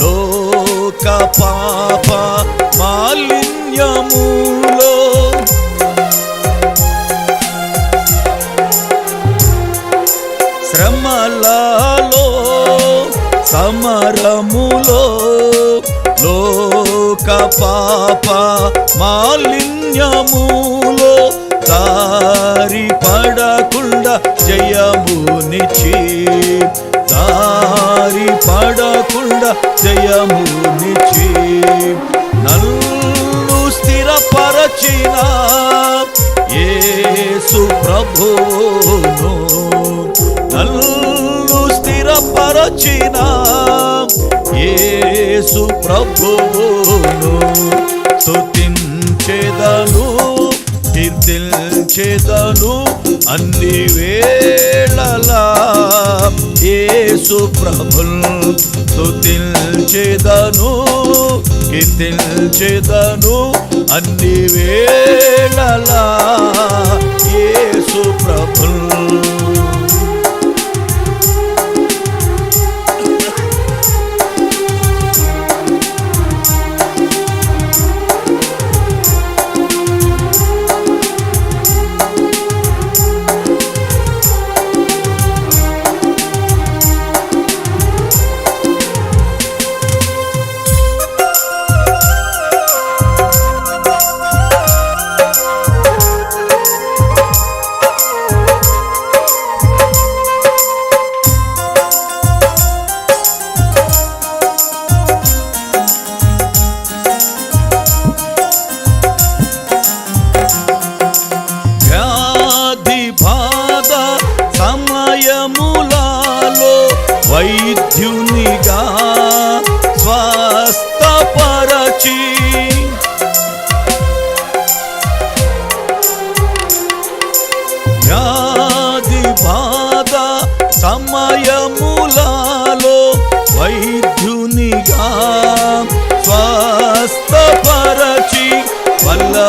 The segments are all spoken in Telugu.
లోక పాప మాలిన్యములో. శ్రమలలో సమరములో లోక పాప మాలిన్యములో దారి పడకుండా జయమునిచి దారి పడకుండా జయమునిచి నన్ను స్థిరపరచిన యేసు ప్రభువును నన్ను స్థిరపరచిన యేసు ప్రభువును స్తుతించెదను. కీర్తించెదను అన్ని వేళలా. యేసు ప్రభుల్ స్తుతించెదను కీర్తించెదను అన్ని వేళలా. యేసు ప్రభుల్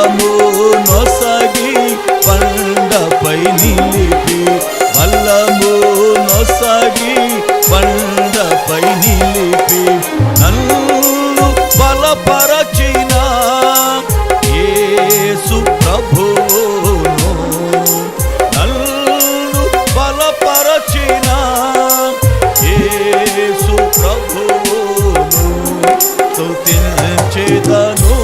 వల్లము నొసగి పండపై నిలిపి వల్లము నొసగి పండపై నిలిపి నన్ను బలపరచిన యేసు ప్రభువును నన్ను బలపరచిన యేసు ప్రభువును స్తుతించెదను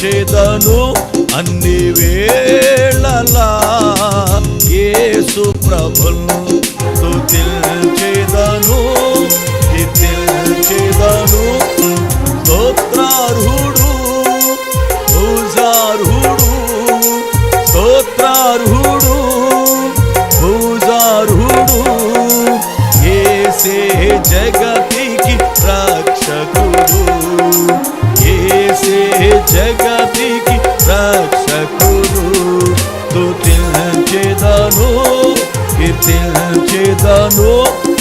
కీర్తించెదను అన్ని వేళలా. యేసు ప్రభును స్తుతించెదను చేదను స్తోత్రార్హుడు పూజార్హుడు స్తోత్రార్హుడు పూజార్హుడు. ఏసే జగతికి రక్షకుడు. ఏసే జగతికి రక్షకుడు స్తుతించెదను కీర్తించెదను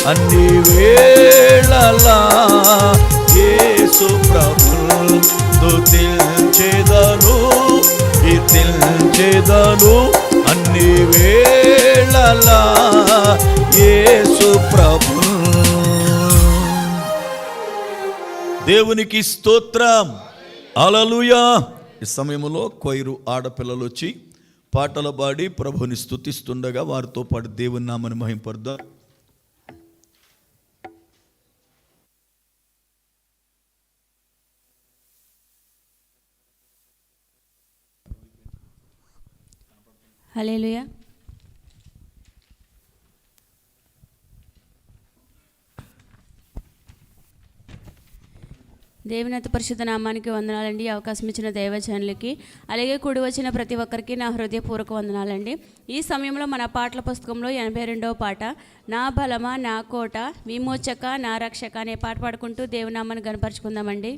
అన్ని వేళలా. యేసు ప్రభు స్తుతించెదను కీర్తించెదను అన్ని వేళలా. యేసు ప్రభు. దేవునికి స్తోత్రం. అలలుయా ఈ సమయంలో కొయిరు ఆడపిల్లలు వచ్చి పాటలు పాడి ప్రభుని స్తుతిస్తుండగా వారితో పాటు దేవుని నామని మహింపరుద్దాం హలేలుయా దేవినత పరిశుద్ధ నామానికి వందనాలండి. అవకాశం ఇచ్చిన దైవజనులకి అలాగే కూడి వచ్చిన ప్రతి ఒక్కరికి నా హృదయపూర్వక వందనాలండి. ఈ సమయంలో మన పాటల పుస్తకంలో ఎనభై రెండవ పాట నా బలమా నా కోట విమోచక నా రక్షక అనే పాట పాడుకుంటూ దేవునామాన్ని గనపరుచుకుందామండి.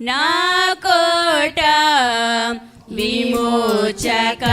నా కోట విమోచక.